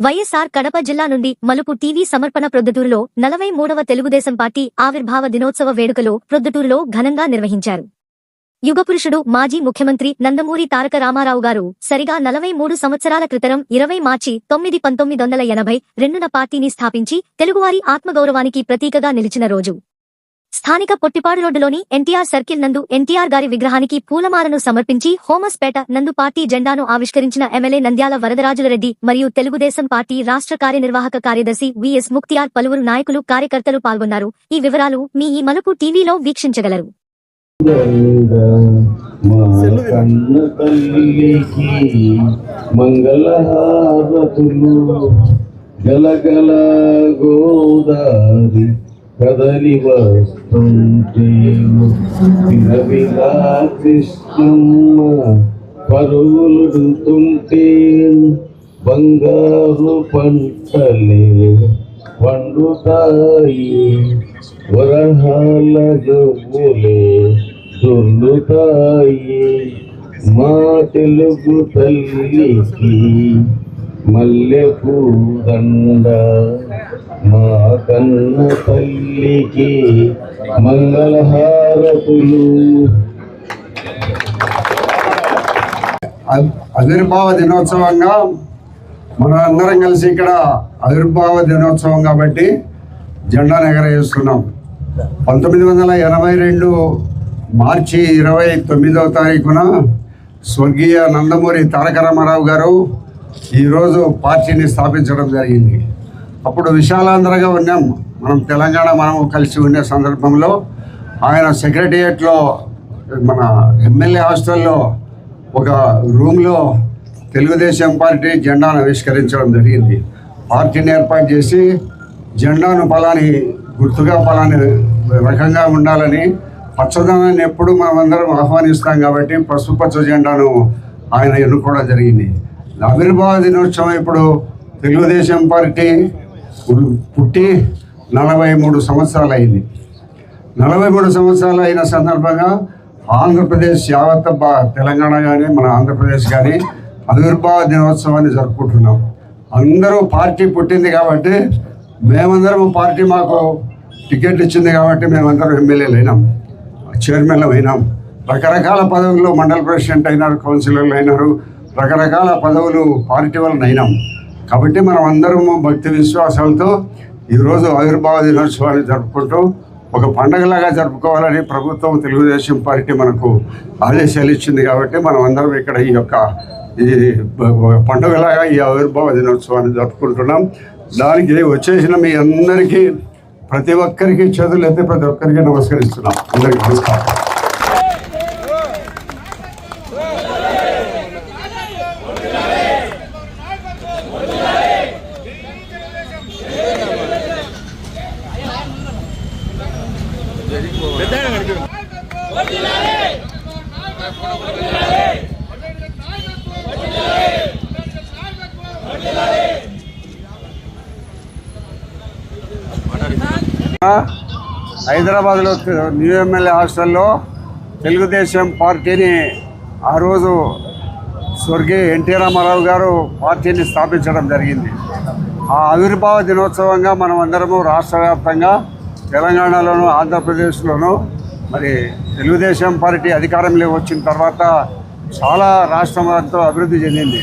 వైఎస్ఆర్ కడప జిల్లా నుండి మలుపు టీవీ సమర్పణ ప్రొద్దుటూరులో నలభై మూడవ తెలుగుదేశం పార్టీ ఆవిర్భావ దినోత్సవ వేడుకలు ప్రొద్దుటూరులో ఘనంగా నిర్వహించారు. యుగపురుషుడు మాజీ ముఖ్యమంత్రి నందమూరి తారక రామారావు గారు సరిగా నలభై మూడు సంవత్సరాల క్రితం ఇరవై మార్చి తొమ్మిది పంతొమ్మిది వందల ఎనభై రెండున పార్టీని స్థాపించి తెలుగువారి ఆత్మగౌరవానికి ప్రతీకగా నిలిచిన రోజు. స్థానిక పొట్టిపాడు రోడ్డులోని ఎన్టీఆర్ సర్కిల్ నందు ఎన్టీఆర్ గారి విగ్రహానికి పూలమాలను సమర్పించి హోమస్పేట నందు పార్టీ జెండాను ఆవిష్కరించిన ఎమ్మెల్యే నంద్యాల వరదరాజులరెడ్డి మరియు తెలుగుదేశం పార్టీ రాష్ట్ర కార్యనిర్వాహక కార్యదర్శి విఎస్ ముక్తియార్ పలువురు నాయకులు కార్యకర్తలు పాల్గొన్నారు. ఈ వివరాలు మీ ఈ మలుపు టీవీలో వీక్షించగలరు. గలగల గోదారి కదలి వస్తుంటే విలవిలా కృష్ణమ్మ పరుగులుడుతుంటే బంగారు పంటలే పండుతాయి వరహాల జమ్ములే దొర్లుతాయి. మా తెలుగు తల్లికి మల్లెపూ దండ మా కన్న తల్లికి మంగళహారతులు ఆవిర్భావ దినోత్సవంగా మనం అందరం కలిసి ఇక్కడ ఆవిర్భావ దినోత్సవం కాబట్టి జెండా ఎగరేస్తున్నాం పంతొమ్మిది వందల ఎనభై రెండు మార్చి ఇరవై తొమ్మిదవ తారీఖున స్వర్గీయ నందమూరి తారక రామారావు గారు ఈరోజు పార్టీని స్థాపించడం జరిగింది. అప్పుడు విశాలాంధ్రగా ఉన్నాం. మనం తెలంగాణ మనం కలిసి ఉండే సందర్భంలో ఆయన సెక్రటేరియట్లో మన ఎమ్మెల్యే హాస్టల్లో ఒక రూమ్లో తెలుగుదేశం పార్టీ జెండాను ఆవిష్కరించడం జరిగింది. పార్టీని ఏర్పాటు చేసి జెండాను ఫలాని గుర్తుగా ఫలాని రకంగా ఉండాలని పచ్చదనాన్ని ఎప్పుడు మనమందరం ఆహ్వానిస్తాం కాబట్టి పసుపు పచ్చ జెండాను ఆయన ఎన్నుకోవడం జరిగింది. ఆవిర్భావ దినోత్సవం ఇప్పుడు తెలుగుదేశం పార్టీ పుట్టి నలభై మూడు సంవత్సరాలు అయింది నలభై మూడు సంవత్సరాలు అయిన సందర్భంగా ఆంధ్రప్రదేశ్ యావత్ తెలంగాణ కానీ మన ఆంధ్రప్రదేశ్ కానీ ఆవిర్భావ దినోత్సవాన్ని జరుపుకుంటున్నాం. అందరూ పార్టీ పుట్టింది కాబట్టి మేమందరం పార్టీ మాకు టికెట్ ఇచ్చింది కాబట్టి మేమందరం ఎమ్మెల్యేలు అయినాం చైర్మన్లు అయినాం. రకరకాల పదవుల్లో మండల ప్రెసిడెంట్ అయినారు కౌన్సిలర్లు అయినారు రకరకాల పదవులు పార్టీ వలన అయినాం. కాబట్టి మనం అందరము భక్తి విశ్వాసాలతో ఈరోజు ఆవిర్భావ దినోత్సవాన్ని జరుపుకుంటూ ఒక పండగలాగా జరుపుకోవాలని ప్రభుత్వం తెలుగుదేశం పార్టీ మనకు ఆదేశాలు ఇచ్చింది కాబట్టి మనం అందరం ఇక్కడ ఈ యొక్క ఈ పండుగలాగా ఈ ఆవిర్భావ దినోత్సవాన్ని జరుపుకుంటున్నాం. దానికి వచ్చేసిన మీ అందరికీ ప్రతి ఒక్కరికి చేతులు ఎత్తి ప్రతి ఒక్కరికి నమస్కరిస్తున్నాం. అందరికీ నమస్కారం. హైదరాబాద్లో న్యూ ఎమ్మెల్యే హాస్టల్లో తెలుగుదేశం పార్టీని ఆ రోజు స్వర్గీయ ఎన్టీ రామారావు గారు పార్టీని స్థాపించడం జరిగింది. ఆ ఆవిర్భావ దినోత్సవంగా మనం అందరము రాష్ట్ర వ్యాప్తంగా తెలంగాణలోను ఆంధ్రప్రదేశ్లోను మరి తెలుగుదేశం పార్టీ అధికారంలో వచ్చిన తర్వాత చాలా రాష్ట్రం ఎంతో అభివృద్ధి చెందింది.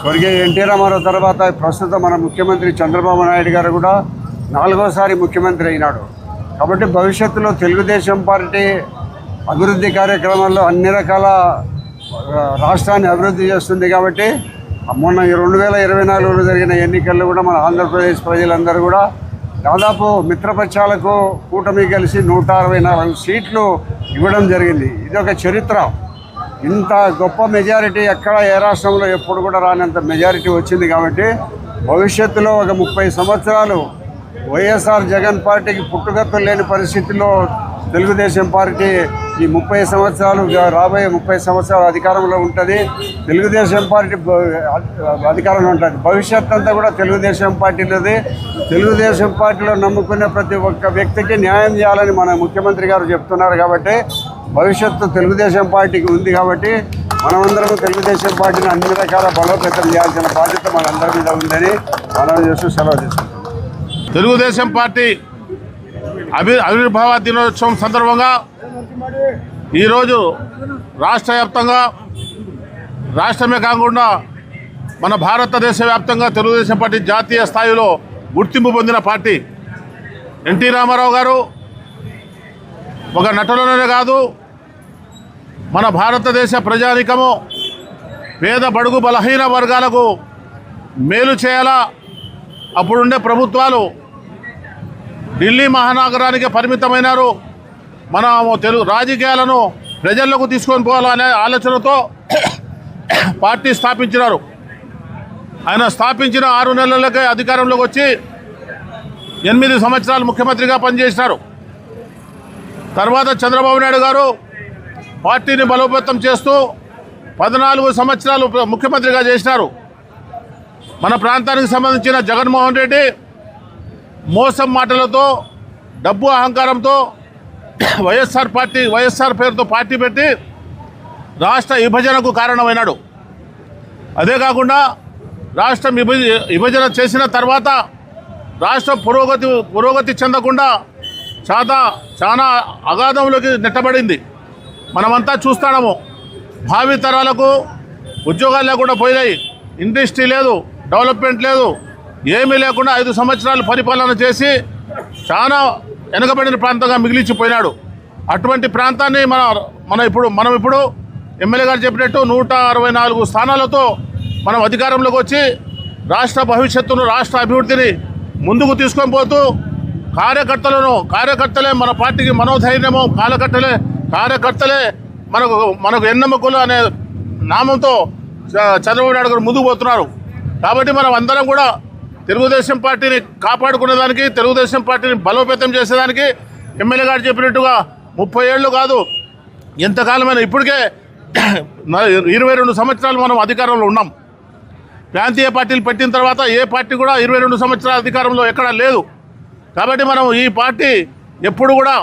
స్వర్గీయ ఎన్టీ రామారావు తర్వాత ప్రస్తుతం మన ముఖ్యమంత్రి చంద్రబాబు నాయుడు గారు కూడా నాలుగోసారి ముఖ్యమంత్రి అయినాడు. కాబట్టి భవిష్యత్తులో తెలుగుదేశం పార్టీ అభివృద్ధి కార్యక్రమాల్లో అన్ని రకాల రాష్ట్రాన్ని అభివృద్ధి చేస్తుంది కాబట్టి మొన్న ఈ రెండు వేల ఇరవై నాలుగులో జరిగిన ఎన్నికల్లో కూడా మన ఆంధ్రప్రదేశ్ ప్రజలందరూ కూడా దాదాపు మిత్రపక్షాలకు కూటమి కలిసి నూట అరవై నాలుగు సీట్లు ఇవ్వడం జరిగింది. ఇది ఒక చరిత్ర. ఇంత గొప్ప మెజారిటీ ఎక్కడ ఏ రాష్ట్రంలో ఎప్పుడు కూడా రానంత మెజారిటీ వచ్చింది కాబట్టి భవిష్యత్తులో ఒక ముప్పై సంవత్సరాలు వైఎస్ఆర్ జగన్ పార్టీకి పుట్టుగతులు లేని పరిస్థితిలో తెలుగుదేశం పార్టీ ఈ ముప్పై సంవత్సరాలు రాబోయే ముప్పై సంవత్సరాలు అధికారంలో ఉంటుంది. తెలుగుదేశం పార్టీ అధికారంలో ఉంటుంది. భవిష్యత్ అంతా కూడా తెలుగుదేశం పార్టీలోది. తెలుగుదేశం పార్టీలో నమ్ముకునే ప్రతి ఒక్క వ్యక్తికి న్యాయం చేయాలని మన ముఖ్యమంత్రి గారు చెప్తున్నారు కాబట్టి భవిష్యత్తు తెలుగుదేశం పార్టీకి ఉంది కాబట్టి మనమందరం తెలుగుదేశం పార్టీని అన్ని రకాల బలోపేతం చేయాల్సిన బాధ్యత మనందరి మీద ఉందని మనం చేస్తూ సెలవు తీసుకుంటాం తెలుగుదేశం పార్టీ అభి ఆవిర్భావ దినోత్సవం సందర్భంగా ఈరోజు రాష్ట్ర వ్యాప్తంగా రాష్ట్రమే కాకుండా మన భారతదేశ వ్యాప్తంగా తెలుగుదేశం పార్టీ జాతీయ స్థాయిలో గుర్తింపు పొందిన పార్టీ ఎన్టీ రామారావు గారు. ఒక నటులనే కాదు మన భారతదేశ ప్రజానికము పేద బడుగు బలహీన వర్గాలకు మేలు చేయాలా అప్పుడుండే ప్రభుత్వాలు ఢిల్లీ మహానగరానికి పరిమితమైనారు. మన తెలుగు రాజకీయాలను ప్రజల్లోకి తీసుకొని పోవాలనే ఆలోచనతో పార్టీ స్థాపించినారు. ఆయన స్థాపించిన ఆరు నెలలకే అధికారంలోకి వచ్చి ఎనిమిది సంవత్సరాలు ముఖ్యమంత్రిగా పనిచేసినారు. తర్వాత చంద్రబాబు నాయుడు గారు పార్టీని బలోపేతం చేస్తూ పద్నాలుగు సంవత్సరాలు ముఖ్యమంత్రిగా చేసినారు. మన ప్రాంతానికి సంబంధించిన జగన్మోహన్ రెడ్డి మోసం మాటలతో డబ్బు అహంకారంతో వైఎస్ఆర్ పార్టీ వైఎస్ఆర్ పేరుతో పార్టీ పెట్టి రాష్ట్ర విభజనకు కారణమైనాడు. అదే కాకుండా రాష్ట్రం విభజ విభజన చేసిన తర్వాత రాష్ట్ర పురోగతి పురోగతి చెందకుండా చాలా చాలా అగాధంలోకి నెట్టబడింది. మనమంతా చూస్తాము భావి తరాలకు ఉద్యోగాలు లేకుండా పోయినాయి. ఇండస్ట్రీ లేదు. డెవలప్మెంట్ లేదు. ఏమీ లేకుండా ఐదు సంవత్సరాలు పరిపాలన చేసి చాలా వెనుకబడిన ప్రాంతంగా మిగిలిచిపోయినాడు. అటువంటి ప్రాంతాన్ని మన మన ఇప్పుడు మనం ఇప్పుడు ఎమ్మెల్యే గారు చెప్పినట్టు నూట అరవై నాలుగు స్థానాలతో మనం అధికారంలోకి వచ్చి రాష్ట్ర భవిష్యత్తును రాష్ట్ర అభివృద్ధిని ముందుకు తీసుకొని పోతూ కార్యకర్తలను కార్యకర్తలే మన పార్టీకి మనోధైర్యము కార్యకర్తలే కార్యకర్తలే మనకు మనకు ఎన్నమ్మకులు అనే నామంతో చ- చంద్రబాబు నాయుడు గారు ముందుకు పోతున్నారు. కాబట్టి మనం అందరం కూడా తెలుగుదేశం పార్టీని కాపాడుకునేదానికి తెలుగుదేశం పార్టీని బలోపేతం చేసేదానికి ఎమ్మెల్యే గారు చెప్పినట్టుగా ముప్పై ఏళ్ళు కాదు ఎంతకాలమైనా ఇప్పటికే ఇరవై రెండు సంవత్సరాలు మనం అధికారంలో ఉన్నాం. ప్రాంతీయ పార్టీలు పెట్టిన తర్వాత ఏ పార్టీ కూడా ఇరవై రెండు సంవత్సరాల అధికారంలో ఎక్కడా లేదు. కాబట్టి మనం ఈ పార్టీ ఎప్పుడు కూడా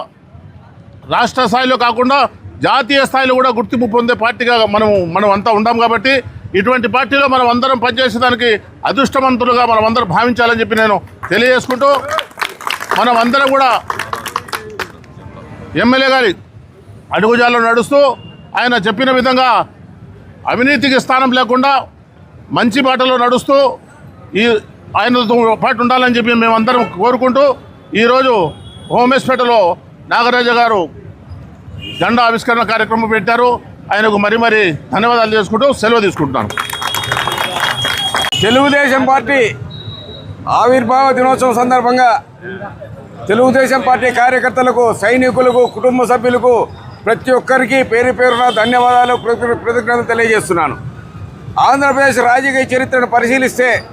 రాష్ట్ర స్థాయిలో కాకుండా జాతీయ స్థాయిలో కూడా గుర్తింపు పొందే పార్టీగా మనం మనం అంతా ఉండాం కాబట్టి ఇటువంటి పార్టీలో మనం అందరం పనిచేసేదానికి అదృష్టవంతులుగా మనం అందరం భావించాలని చెప్పి నేను తెలియజేసుకుంటూ మనం అందరం కూడా ఎమ్మెల్యే గారి అడుగుజాల్లో నడుస్తూ ఆయన చెప్పిన విధంగా అవినీతికి స్థానం లేకుండా మంచి బాటలో నడుస్తూ ఈ ఆయనతో పాటు ఉండాలని చెప్పి మేమందరం కోరుకుంటూ ఈరోజు హోమేశ్పేటలో నాగరాజ గారు జెండా ఆవిష్కరణ కార్యక్రమం పెట్టారు. ఆయనకు మరి మరి ధన్యవాదాలు చేసుకుంటూ సెలవు తీసుకుంటున్నాను. తెలుగుదేశం పార్టీ ఆవిర్భావ దినోత్సవం సందర్భంగా తెలుగుదేశం పార్టీ కార్యకర్తలకు సైనికులకు కుటుంబ సభ్యులకు ప్రతి ఒక్కరికి పేరు పేరున ధన్యవాదాలు కృతజ్ఞ- కృతజ్ఞతలు తెలియజేస్తున్నాను. ఆంధ్రప్రదేశ్ రాజకీయ చరిత్రను పరిశీలిస్తే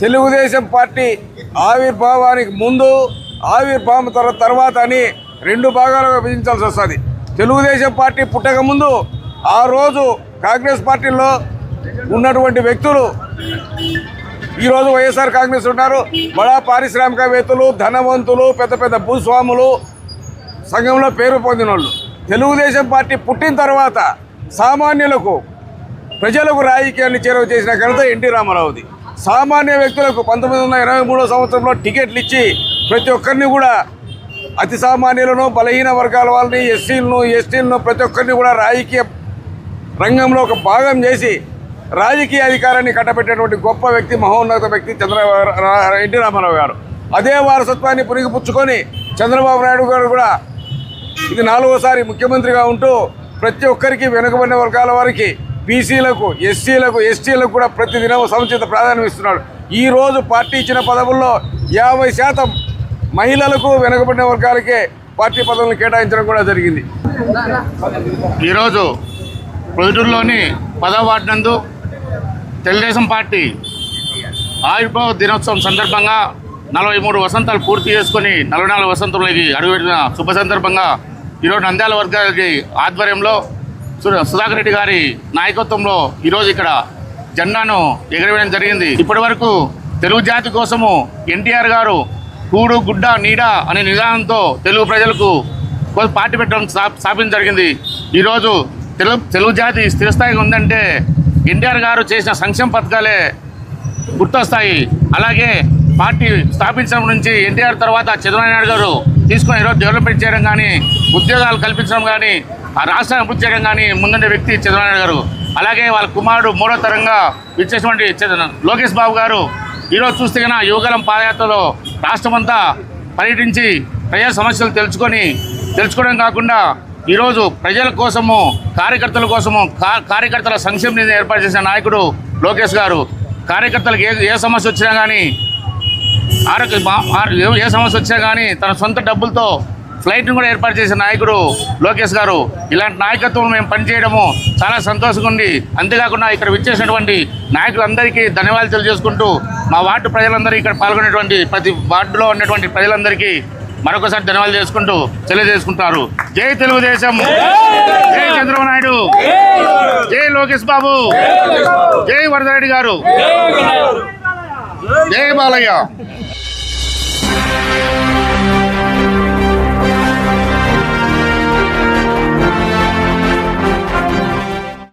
తెలుగుదేశం పార్టీ ఆవిర్భావానికి ముందు ఆవిర్భావం తర్వాత అని రెండు భాగాలుగా విభజించాల్సి వస్తుంది. తెలుగుదేశం పార్టీ పుట్టక ముందు ఆ రోజు కాంగ్రెస్ పార్టీలో ఉన్నటువంటి వ్యక్తులు ఈరోజు వైఎస్ఆర్ కాంగ్రెస్ ఉన్నారు. బడా పారిశ్రామికవేత్తలు ధనవంతులు పెద్ద పెద్ద భూస్వాములు సంఘంలో పేరు పొందిన వాళ్ళు తెలుగుదేశం పార్టీ పుట్టిన తర్వాత సామాన్యులకు ప్రజలకు రాజకీయాన్ని చేరువ చేసిన ఘనత ఎన్టీ రామారావుది. సామాన్య వ్యక్తులకు పంతొమ్మిది వందల ఇరవై మూడో సంవత్సరంలో టికెట్లు ఇచ్చి ప్రతి ఒక్కరిని కూడా అతి సామాన్యులను బలహీన వర్గాల వాళ్ళని ఎస్సీలను ఎస్టీలను ప్రతి ఒక్కరిని కూడా రాజకీయ రంగంలో ఒక భాగం చేసి రాజకీయ అధికారాన్ని కట్టబెట్టేటువంటి గొప్ప వ్యక్తి మహోన్నత వ్యక్తి చంద్రబాబు ఎన్టీ రామారావు గారు. అదే వారసత్వాన్ని పురిగిపుచ్చుకొని చంద్రబాబు నాయుడు గారు కూడా ఇది నాలుగోసారి ముఖ్యమంత్రిగా ఉంటూ ప్రతి ఒక్కరికి వెనుకబడిన వర్గాల వారికి బీసీలకు ఎస్సీలకు ఎస్టీలకు కూడా ప్రతిదినం సముచిత ప్రాధాన్యం ఇస్తున్నాడు. ఈరోజు పార్టీ ఇచ్చిన పదవుల్లో యాభై శాతం మహిళలకు వెనుకబడిన వర్గాలకే పార్టీ పదవులను కేటాయించడం కూడా జరిగింది. ఈరోజు ప్రొద్దుటూరులోని పదవ వార్డు నందు తెలుగుదేశం పార్టీ ఆవిర్భావ దినోత్సవం సందర్భంగా నలభై మూడు వసంతాలు పూర్తి చేసుకుని నలభై నాలుగు వసంతంలోకి అడుగుపెట్టిన శుభ సందర్భంగా ఈరోజు నంద్యాల వర్గాలకి ఆధ్వర్యంలో సుధాకర్ రెడ్డి గారి నాయకత్వంలో ఈరోజు ఇక్కడ జెండాను ఎగరవేయడం జరిగింది. ఇప్పటి వరకు తెలుగు జాతి కోసము ఎన్టీఆర్ గారు కూడు గుడ్డ నీడ అనే నిదానంతో తెలుగు ప్రజలకు పార్టీ పెట్టడం స్థా- స్థాపించడం జరిగింది. ఈరోజు తెలుగు తెలుగు జాతి స్థిరస్థాయిగా ఉందంటే ఎన్టీఆర్ గారు చేసిన సంక్షేమ పథకాలే గుర్తొస్తాయి. అలాగే పార్టీ స్థాపించడం నుంచి ఎన్టీఆర్ తర్వాత చంద్రబాబు నాయుడు గారు తీసుకుని ఈరోజు డెవలప్మెంట్ చేయడం కానీ ఉద్యోగాలు కల్పించడం కానీ ఆ రాష్ట్రాన్ని అభివృద్ధి చేయడం కానీ ముందుండే వ్యక్తి చంద్రబాబు నాయుడు గారు. అలాగే వాళ్ళ కుమారుడు మూడో తరంగా ఇచ్చేటువంటి లోకేష్ బాబు గారు. ఈరోజు చూస్తే కన్నా యువగలం పాదయాత్రలో రాష్ట్రమంతా పర్యటించి ప్రజా సమస్యలు తెలుసుకొని తెలుసుకోవడం కాకుండా ఈరోజు ప్రజల కోసము కార్యకర్తల కోసము కార్యకర్తల సంక్షేమ నిధి ఏర్పాటు చేసిన నాయకుడు లోకేష్ గారు. కార్యకర్తలకు ఏ ఏ సమస్య వచ్చినా కానీ ఆరోగ్య ఏ- ఏ సమస్య వచ్చినా కానీ తన సొంత డబ్బులతో ఫ్లైట్ను కూడా ఏర్పాటు చేసిన నాయకుడు లోకేష్ గారు. ఇలాంటి నాయకత్వం మేము పనిచేయడము చాలా సంతోషంగా ఉంది. అంతేకాకుండా ఇక్కడ విచ్చేసినటువంటి నాయకులందరికీ ధన్యవాదాలు తెలియజేసుకుంటూ మా వార్డు ప్రజలందరూ ఇక్కడ పాల్గొనేటువంటి ప్రతి వార్డులో ఉన్నటువంటి ప్రజలందరికీ మరొకసారి ధన్యవాదాలు చేసుకుంటూ తెలియజేసుకుంటారు. జై తెలుగుదేశం. జై చంద్రబాబు నాయుడు. జై లోకేష్ బాబు. జై వరదరెడ్డి గారు. జై బాలయ్య.